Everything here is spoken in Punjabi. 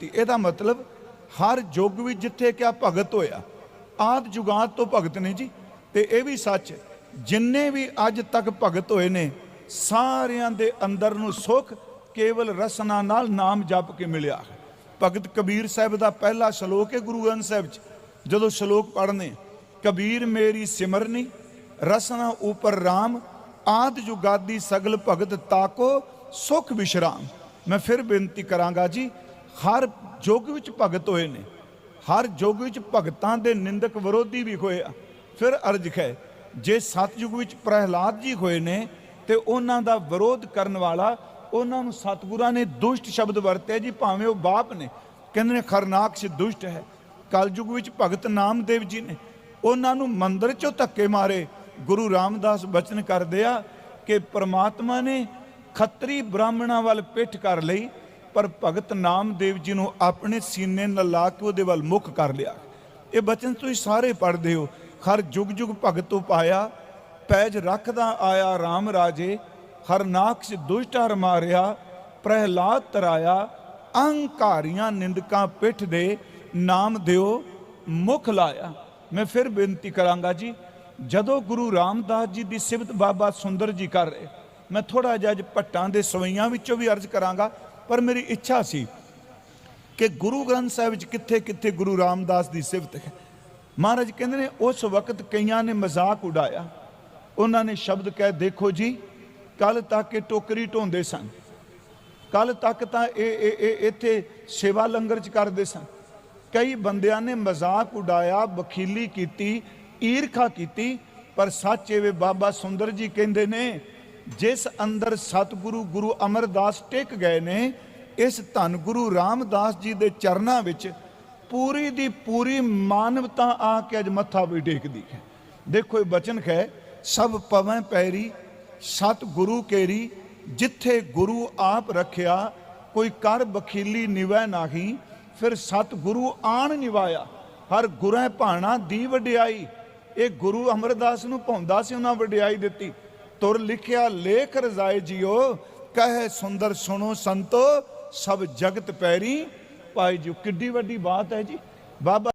ਇਹਦਾ ਮਤਲਬ ਹਰ ਯੁੱਗ ਵਿੱਚ ਜਿੱਥੇ ਕਿਆ ਭਗਤ ਹੋਇਆ ਆਦ ਜੁਗਾਤ ਤੋਂ ਭਗਤ ਨੇ ਜੀ। ਤੇ ਇਹ ਵੀ ਸੱਚ, ਜਿੰਨੇ ਵੀ ਅੱਜ ਤੱਕ ਭਗਤ ਹੋਏ ਨੇ, ਸਾਰਿਆਂ ਦੇ ਅੰਦਰ ਨੂੰ ਸੁਖ, ਕੇਵਲ ਰਸਨਾ ਨਾਲ ਨਾਮ ਜਪ ਕੇ ਮਿਲਿਆ। ਹੈ ਭਗਤ ਕਬੀਰ ਸਾਹਿਬ ਦਾ ਪਹਿਲਾ ਸ਼ਲੋਕ ਹੈ ਗੁਰੂ ਗ੍ਰੰਥ ਸਾਹਿਬ 'ਚ। ਜਦੋਂ ਸ਼ਲੋਕ ਪੜ੍ਹਨੇ, ਕਬੀਰ ਮੇਰੀ ਸਿਮਰਨੀ ਰਸਨਾ ਉਪਰ RAM ਆਦ ਜੁਗਾਦੀ ਸਗਲ ਭਗਤ ਤਾਕੋ, ਸੁਖ ਵਿਸ਼ਰਾਮ। ਮੈਂ ਫਿਰ ਬੇਨਤੀ ਕਰਾਂਗਾ ਜੀ ਹਰ ਯੁੱਗ ਵਿੱਚ ਭਗਤ ਹੋਏ ਨੇ। ਹਰ ਯੁੱਗ ਵਿੱਚ ਭਗਤਾਂ ਦੇ ਨਿੰਦਕ ਵਿਰੋਧੀ ਵੀ ਹੋਏ ਆ। ਫਿਰ ਅਰਜ ਹੈ, ਜੇ ਸਤਯੁਗ ਵਿੱਚ ਪ੍ਰਹਿਲਾਦ ਜੀ ਹੋਏ ਨੇ, ਤੇ ਉਹਨਾਂ ਦਾ ਵਿਰੋਧ ਕਰਨ ਵਾਲਾ ਉਹਨਾਂ ਨੂੰ ਸਤਿਗੁਰਾਂ ਨੇ ਦੁਸ਼ਟ ਸ਼ਬਦ ਵਰਤਿਆ ਜੀ, ਭਾਵੇਂ ਉਹ ਬਾਪ ਨੇ। ਕਹਿੰਦੇ ਨੇ, ਖਰਨਾਕਸ਼ ਦੁਸ਼ਟ ਹੈ। ਕਲਯੁਗ ਵਿੱਚ ਭਗਤ ਨਾਮਦੇਵ ਜੀ ਨੇ। ਉਹਨਾਂ ਨੂੰ ਮੰਦਰ ਚੋਂ ਧੱਕੇ ਮਾਰੇ। ਗੁਰੂ ਰਾਮਦਾਸ ਬਚਨ ਕਰਦੇ ਆ ਕਿ ਪ੍ਰਮਾਤਮਾ ਨੇ ਖੱਤਰੀ ਬ੍ਰਾਹਮਣਾਂ ਵੱਲ ਪਿੱਠ ਕਰ ਲਈ। ਪਰ ਭਗਤ ਨਾਮਦੇਵ ਜੀ ਨੂੰ ਆਪਣੇ ਸੀਨੇ ਨਾਲ ਲਾ ਕੇ ਉਹਦੇ ਵੱਲ ਮੁਖ ਕਰ ਲਿਆ। ਇਹ ਬਚਨ ਤੁਸੀਂ ਸਾਰੇ ਪੜ੍ਹਦੇ ਹੋ। ਹਰ ਜੁਗ ਜੁਗ ਭਗਤ ਉਪਾਇਆ, ਪੈਜ ਰੱਖਦਾ ਆਇਆ RAM ਰਾਜੇ, ਹਰ ਨਾਕਸ਼ ਦੁਸ਼ਟ ਮਾਰਿਆ, ਪ੍ਰਹਿਲਾਦ ਤਰਾਇਆ, ਅਹੰਕਾਰੀਆਂ ਨਿੰਦਕਾਂ ਪਿੱਠ ਦੇ ਨਾਮ ਦਿਓ ਮੁਖ ਲਾਇਆ। ਮੈਂ ਫਿਰ ਬੇਨਤੀ ਕਰਾਂਗਾ ਜੀ, ਜਦੋਂ ਗੁਰੂ ਰਾਮਦਾਸ ਜੀ ਦੀ ਸਿਫਤ ਬਾਬਾ ਸੁੰਦਰ ਜੀ ਕਰ ਰਹੇ, ਮੈਂ ਥੋੜਾ ਜਿਹਾ ਅੱਜ ਭੱਟਾਂ ਦੇ ਸਵਈਆਂ ਵਿੱਚੋਂ ਵੀ ਅਰਜ਼ ਕਰਾਂਗਾ ਪਰ ਮੇਰੀ ਇੱਛਾ ਸੀ ਕਿ ਗੁਰੂ ਗ੍ਰੰਥ ਸਾਹਿਬ ਵਿੱਚ ਕਿੱਥੇ ਕਿੱਥੇ ਗੁਰੂ ਰਾਮਦਾਸ ਦੀ ਸਿਫਤ ਹੈ। ਮਹਾਰਾਜ ਕਹਿੰਦੇ ਨੇ, ਉਸ ਵਕਤ ਕਈਆਂ ਨੇ ਮਜ਼ਾਕ ਉਡਾਇਆ। ਉਹਨਾਂ ਨੇ ਸ਼ਬਦ ਕਹਿ, ਦੇਖੋ ਜੀ ਕੱਲ ਤੱਕ ਇਹ ਟੋਕਰੀ ਢੋਂਦੇ ਸਨ। ਕੱਲ ਤੱਕ ਤਾਂ ਇਹ ਇਹ ਇੱਥੇ ਸੇਵਾ ਲੰਗਰ ਚ ਕਰਦੇ ਸਨ। ਕਈ ਬੰਦਿਆਂ ਨੇ ਮਜ਼ਾਕ ਉਡਾਇਆ ਬਖੀਲੀ ਕੀਤੀ, ਈਰਖਾ ਕੀਤੀ, ਪਰ ਸੱਚ ਇਹ ਬਾਬਾ ਸੁੰਦਰ ਜੀ ਕਹਿੰਦੇ ਨੇ ਜਿਸ ਅੰਦਰ ਸਤਿਗੁਰੂ ਗੁਰੂ ਅਮਰਦਾਸ ਟਿਕ ਗਏ ਨੇ, ਇਸ ਧੰਨ ਗੁਰੂ ਰਾਮਦਾਸ ਜੀ ਦੇ ਚਰਨਾਂ ਵਿੱਚ ਪੂਰੀ ਦੀ ਪੂਰੀ ਮਾਨਵਤਾ ਆ ਕੇ ਅੱਜ ਮੱਥਾ ਵੀ ਟੇਕਦੀ ਹੈ। ਦੇਖੋ ਇਹ ਬਚਨ ਹੈ, ਸਭ ਪਵੈ ਪੈਰੀ ਸਤ ਗੁਰੂ ਕੇਰੀ, ਜਿੱਥੇ ਗੁਰੂ ਆਪ ਰੱਖਿਆ, ਕੋਈ ਕਰ ਬਖੀਲੀ ਨਿਵੈ ਨਾਹੀ, ਫਿਰ ਸਤ ਗੁਰੂ ਆਣ ਨਿਵਾਇਆ, ਹਰ ਗੁਰੈ ਭਾਣਾ ਦੀ ਵਡਿਆਈ। ਇਹ ਗੁਰੂ ਅਮਰਦਾਸ ਨੂੰ ਪਾਉਂਦਾ ਸੀ, ਉਹਨਾਂ ਵਡਿਆਈ ਦਿੱਤੀ। ਤੁਰ ਲਿਖਿਆ ਲੇਖ ਰਜ਼ਾਏ ਜਿਓ, ਕਹੇ ਸੁੰਦਰ ਸੁਣੋ ਸੰਤੋ, ਸਭ ਜਗਤ ਪੈਰੀ। ਭਾਈ ਜੀ, ਕਿੱਡੀ ਵੱਡੀ ਬਾਤ ਹੈ ਜੀ। ਬਾਬਾ